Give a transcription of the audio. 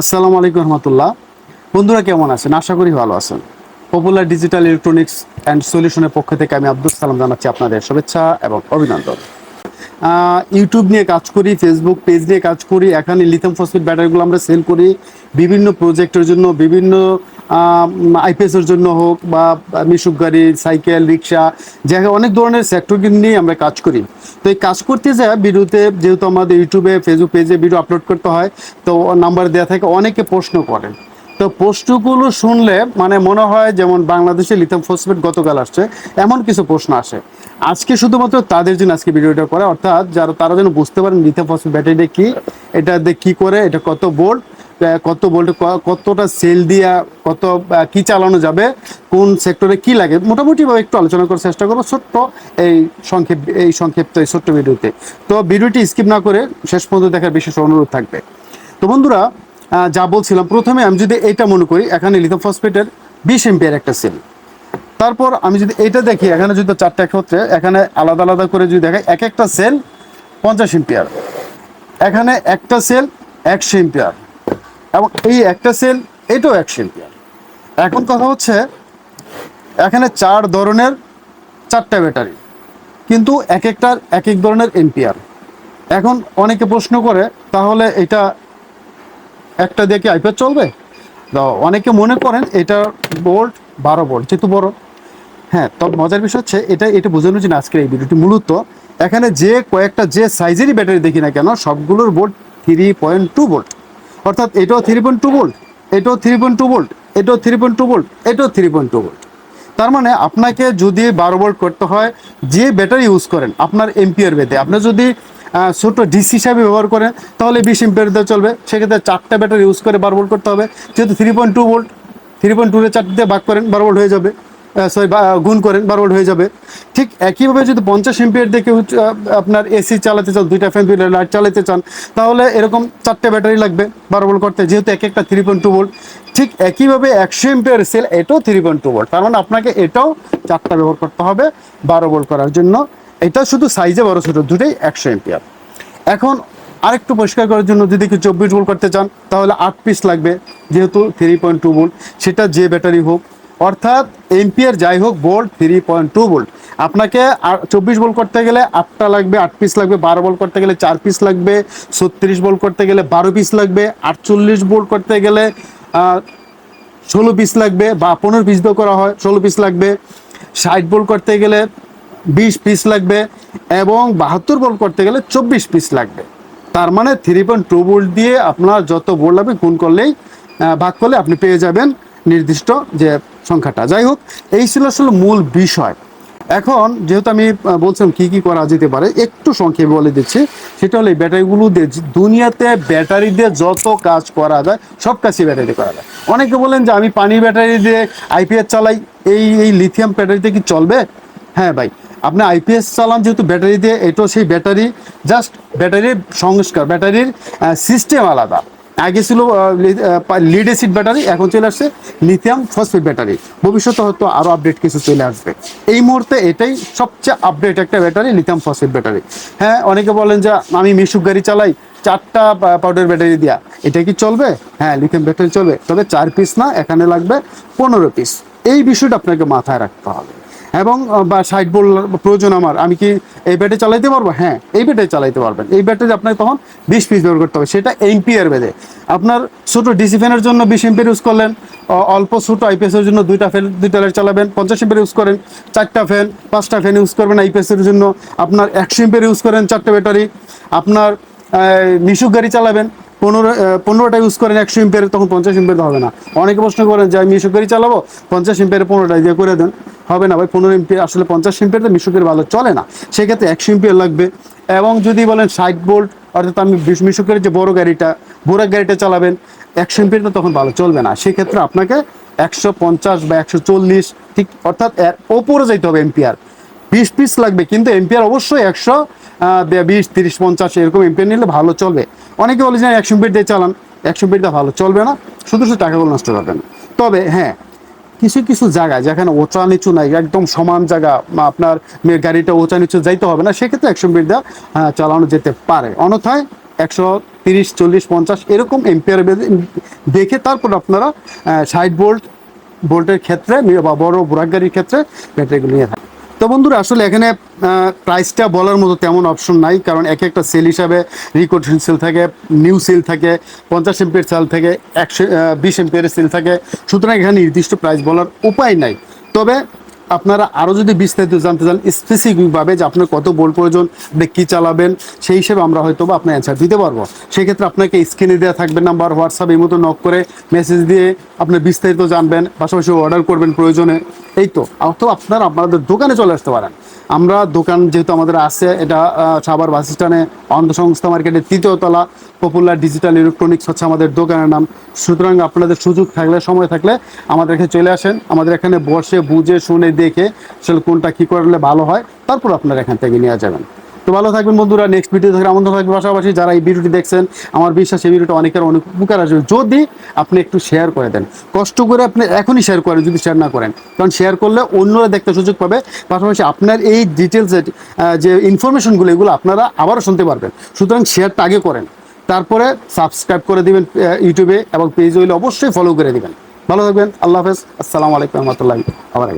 আসসালামু আলাইকুম রহমতুল্লাহ। বন্ধুরা কেমন আছেন? আশা করি ভালো আছেন। পপুলার ডিজিটাল ইলেকট্রনিক্স অ্যান্ড সলিউশনের পক্ষ থেকে আমি আব্দুল সালাম জানাচ্ছি আপনাদের শুভেচ্ছা এবং অভিনন্দন। ইউটিউব নিয়ে কাজ করি ফেসবুক পেজ নিয়ে কাজ করি, এখানে লিথিয়াম ফসফেট ব্যাটারিগুলো আমরা সেল করি, বিভিন্ন প্রজেক্টের জন্য, বিভিন্ন আইপিএসের জন্য হোক বা মিশুক গাড়ি সাইকেল রিক্সা জায়গায় অনেক ধরনের সেক্টর নিয়ে আমরা কাজ করি। তো এই কাজ করতে যায় ভিডিওতে যেহেতু আমাদের ইউটিউবে ফেসবুক পেজে ভিডিও আপলোড করতে হয়, তো নাম্বার দেওয়া থাকে, অনেকে প্রশ্ন করেন। তো প্রশ্নগুলো শুনলে মানে মনে হয় যেমন বাংলাদেশে লিথিয়াম ফসফেট গতকাল আসছে, এমন কিছু প্রশ্ন আসে। আজকে শুধুমাত্র তাদের জন্য আজকে ভিডিওটা করে, অর্থাৎ যারা তারা যেন বুঝতে পারেন লিথিয়াম ফসফেট ব্যাটারিটা কি, এটা কি করে, এটা কত বোল্ট কত বোল্ট কতটা সেল দিয়া কত কি চালানো যাবে, কোন সেক্টরে কি লাগে মোটামুটি ভাবে একটু আলোচনা করার চেষ্টা করব ছোট্ট এই সংক্ষেপ, এই সংক্ষিপ্ত, এই ছোট্ট ভিডিওতে। তো ভিডিওটি স্কিপ না করে শেষ পর্যন্ত দেখার বিশেষ অনুরোধ থাকবে। তো বন্ধুরা যা বলছিলাম, প্রথমে আমি যদি এটা মনে করি, এখানে লিথিয়াম ফসফেটের বিশ এম্পিয়ার একটা সেল। তারপর আমি যদি এটা দেখি, এখানে যদি চারটা একত্রে, এখানে আলাদা আলাদা করে যদি দেখাই, এক একটা সেল পঞ্চাশ এম্পিয়ার এখানে একটা সেল একশো এম্পিয়ার এবং এই একটা সেল, এটাও একশো এম্পিয়ার এখন কথা হচ্ছে, এখানে চার ধরনের, চারটা ব্যাটারি। কিন্তু এক একটার এক এক ধরনের এম্পিয়ার এখন অনেকে প্রশ্ন করে, তাহলে এটা একটা দিয়ে কি আইপ্যাড চলবে? অনেকে মনে করেন এটা বোল্ট, বারো বোল্ট, যেহেতু বড়। হ্যাঁ তবে মজার বিষয় হচ্ছে এটা এটা বোঝানোর জন্য আজকের এই ভিডিওটি মূলত এখানে যে কয়েকটা যে সাইজেরই ব্যাটারি দেখি না কেন, সবগুলোর volt three point two volt. অর্থাৎ এটাও থ্রি পয়েন্ট টু ভোল্ট এটাও থ্রি পয়েন্ট টু ভোল্ট এটাও থ্রি পয়েন্ট টু ভোল্ট এটাও থ্রি পয়েন্ট টু ভোল্ট তার মানে আপনাকে যদি বারো বোল্ট করতে হয়, যে ব্যাটারি ইউজ করেন, আপনার এম্পিয়ার বেঁধে, আপনি যদি ছোট ডিসি হিসাবে ব্যবহার করেন তাহলে বিশ দিয়ে চলবে। সেক্ষেত্রে চারটা ব্যাটারি ইউজ করে বারো ভোল্ট করতে হবে। যেহেতু three point two volt three point two চারটে দিয়ে ভাগ করেন, বারো ভোল্ট হয়ে যাবে। সরি গুণ করেন, বারো ভোল্ট হয়ে যাবে। ঠিক একইভাবে যদি পঞ্চাশ এম্পিয়ার দেখে আপনার এসি চালাতে চান দুইটা ফ্যান দুইটা লাইট চালাতে চান, তাহলে এরকম চারটে ব্যাটারি লাগবে বারো ভোল্ট করতে, যেহেতু এক একটা থ্রি পয়েন্ট টু ভোল্ট ঠিক একইভাবে একশো এম্পিয়ার সেল এটাও থ্রি পয়েন্ট টু ভোল্ট তার মানে আপনাকে এটাও চারটা ব্যবহার করতে হবে বারো ভোল্ট করার জন্য। এটা শুধু সাইজে বড় ছোটো দুটোই একশো এম্পিয়ার এখন আরেকটু পরিষ্কার করার জন্য যদি কেউ চব্বিশ ভোল্ট করতে চান, তাহলে আট পিস লাগবে, যেহেতু থ্রি পয়েন্ট টু ভোল্ট। সেটা যে ব্যাটারি হোক, অর্থাৎ এম্পিয়ার যাই হোক volt three point two volt. আপনাকে চব্বিশ ভোল্ট করতে গেলে আটটা লাগবে, আট পিস লাগবে, বারো ভোল্ট করতে গেলে চার পিস লাগবে, ছত্রিশ ভোল্ট করতে গেলে বারো পিস লাগবে, আটচল্লিশ ভোল্ট করতে গেলে ষোলো পিস লাগবে বা পনেরো পিস দিয়েও করা হয়, ষোলো পিস লাগবে। ষাট বল করতে গেলে বিশ পিস লাগবে এবং বাহাত্তর বল করতে গেলে চব্বিশ পিস লাগবে। তার মানে থ্রি পয়েন্ট টু বোল্ট দিয়ে আপনার যত বোল্ট লাগবে গুণ করলেই ভাগ করলে আপনি পেয়ে যাবেন নির্দিষ্ট যে সংখ্যাটা। যাই হোক, এই ছিল আসলে মূল বিষয়। এখন যেহেতু আমি বলছিলাম কি কি করা যেতে পারে, একটু সংক্ষেপে বলে দিচ্ছি। সেটা হলো এই ব্যাটারিগুলো দিয়ে দুনিয়াতে ব্যাটারি দিয়ে যত কাজ করা যায়, সব কাজই ব্যাটারি করা যায়। অনেকে বলেন যে আমি পানি ব্যাটারি দিয়ে আইপিএস চালাই, এই এই লিথিয়াম ব্যাটারিতে কি চলবে? হ্যাঁ ভাই আপনি আইপিএস চালান যেহেতু ব্যাটারি দিয়ে, এটাও সেই ব্যাটারি জাস্ট ব্যাটারির সংস্কার, ব্যাটারির সিস্টেম আলাদা। আগে ছিল লিড অ্যাসিড ব্যাটারি, এখন চলে আসছে লিথিয়াম ফসফেট ব্যাটারি। ভবিষ্যতে হয়তো আরও আপডেট কিছু চলে আসবে। এই মুহূর্তে এটাই সবচেয়ে আপডেট একটা ব্যাটারি লিথিয়াম ফসফেট ব্যাটারি। হ্যাঁ অনেকে বলেন যে, আমি মিশুক গাড়ি চালাই, চারটা পাউডার ব্যাটারি দেওয়া এটা কি চলবে? হ্যাঁ লিথিয়াম ব্যাটারি চলবে। তবে চার পিস না, এখানে লাগবে পনেরো পিস এই বিষয়টা আপনাকে মাথায় রাখতে হবে। এবং বা ষাট বোল প্রয়োজন আমার, আমি কি এই ব্যাটারি চালাইতে পারব? হ্যাঁ এই ব্যাটারি চালাইতে পারবেন। এই ব্যাটারি আপনাকে তখন বিশ পিস ব্যবহার করতে হবে, সেটা এমপিয়ার বেঁধে আপনার ছোটো ডিসি ফ্যানের জন্য বিশ এমপিয়ার ইউজ করলেন অল্প ছোটো আইপিএসের জন্য দুইটা ফ্যান দুইটা লাইট চালাবেন, পঞ্চাশ এমপিয়ার ইউজ করেন, চারটা ফ্যান পাঁচটা ফ্যান ইউজ করবেন আইপিএসের জন্য। আপনার একশো এমপিয়ার ইউজ করেন চারটে ব্যাটারি। আপনার নিশুক গাড়ি চালাবেন পনেরো পনেরোটা ইউজ করেন একশো এম্পিয়ার তখন পঞ্চাশ এম্পিয়ার হবে না। অনেকে প্রশ্ন করেন যে, আমি মিশুক গাড়ি চালাবো? পঞ্চাশ এম্পিয়ার পনেরোটা দিয়ে করে দেন। হবে না ভাই, পনেরো এম্পিয়ার আসলে পঞ্চাশ এম্পিয়ার মিশুকের ভালো চলে না। সেক্ষেত্রে একশো এম্পিয়ার লাগবে। এবং যদি বলেন ষাট বোল্ট, অর্থাৎ আমি মিশুকের যে বড় গাড়িটা বড় গাড়িটা চালাবেন, একশো এম্পিয়ার তো তখন ভালো চলবে না। সেক্ষেত্রে আপনাকে একশো পঞ্চাশ বা একশো চল্লিশ, ঠিক, অর্থাৎ ওপরে যাইতে হবে এম্পিয়ার বিশ পিস লাগবে, কিন্তু এম্পিয়ার অবশ্যই একশো বিশ, তিরিশ, পঞ্চাশ, এরকম এম্পিয়ার নিলে ভালো চলবে। অনেকে বলে যে একশো এম্পিয়ার দিয়ে চালান, একশো দিয়ে ভালো চলবে না, শুধু শুধু টাকাগুলো নষ্ট করবেন তবে হ্যাঁ কিছু কিছু জায়গায় যেখানে ওচা নিচু নাই, একদম সমান জায়গা আপনার গাড়িটা ওচা নিচু যাইতে হবে না, সেক্ষেত্রে একশো এম্পিয়ার দেওয়া চালানো যেতে পারে। অন্যথায় একশো তিরিশ, চল্লিশ, পঞ্চাশ, এরকম এম্পিয়ার দেখে তারপর আপনারা ষাট ভোল্ট ভোল্টের ক্ষেত্রে, বা বড় বোরাক গাড়ির ক্ষেত্রে ব্যাটারিগুলো নিয়ে থাকেন। তো বন্ধুরা, আসলে এখানে প্রাইসটা বলার মতো তেমন অপশন নাই, কারণ এক একটা সেল হিসাবে রিকোটেশন সেল থাকে নিউ সেল থাকে, পঞ্চাশ এম্পিয়ার সেল থাকে, একশো বিশ এম্পিয়ারের সেল থাকে। সুতরাং এখানে নির্দিষ্ট প্রাইস বলার উপায় নাই। তবে আপনারা আরও যদি বিস্তারিত জানতে চান স্পেসিফিকভাবে যে আপনার কত বোল্ট প্রয়োজন, আপনি কী চালাবেন, সেই হিসেবে আমরা হয়তো বা আপনার অ্যান্সার দিতে পারব। সেক্ষেত্রে আপনাকে স্ক্রিনে দেওয়া থাকবে নাম্বার হোয়াটসঅ্যাপ এই মতো নক করে মেসেজ দিয়ে আপনি বিস্তারিত জানবেন, পাশাপাশি অর্ডার করবেন প্রয়োজনে। এই তো, অথবা আপনারা আপনাদের দোকানে চলে আসতে পারেন। আমরা দোকান যেহেতু আমাদের আছে, এটা সাভার বাস স্ট্যান্ডে অন্ধ সংস্থা মার্কেটের তৃতীয় তলা পপুলার ডিজিটাল ইলেকট্রনিক্স হচ্ছে আমাদের দোকানের নাম। সুতরাং আপনাদের সুযোগ থাকলে, সময় থাকলে আমাদের এখানে চলে আসেন। আমাদের এখানে বসে, বুঝে, শুনে দেখে আসলে কোনটা কী করলে ভালো হয়, তারপর আপনারা এখান থেকে নিয়ে যাবেন। তো ভালো থাকবেন বন্ধুরা নেক্সট ভিডিও থেকে আমন্ত্রণ থাকবে পাশাপাশি। যারা এই ভিডিওটি দেখছেন, আমার বিশ্বাস এই ভিডিওটা অনেকের অনেক উপকার আসবে। যদি আপনি একটু শেয়ার করে দেন, কষ্ট করে আপনি এখনই শেয়ার করেন, যদি শেয়ার না করেন। কারণ শেয়ার করলে অন্যরা দেখতে সুযোগ পাবে। পাশাপাশি আপনার এই ডিটেলস যে ইনফরমেশনগুলো এগুলো আপনারা আবারও শুনতে পারবেন। সুতরাং শেয়ারটা আগে করেন। তারপরে সাবস্ক্রাইব করে দিবেন ইউটিউবে এবং পেজ হইলে অবশ্যই ফলো করে দিবেন। ভালো থাকবেন, আল্লাহ হাফেজ। আসসালামু আলাইকুম রহমতুল্লাহ আবার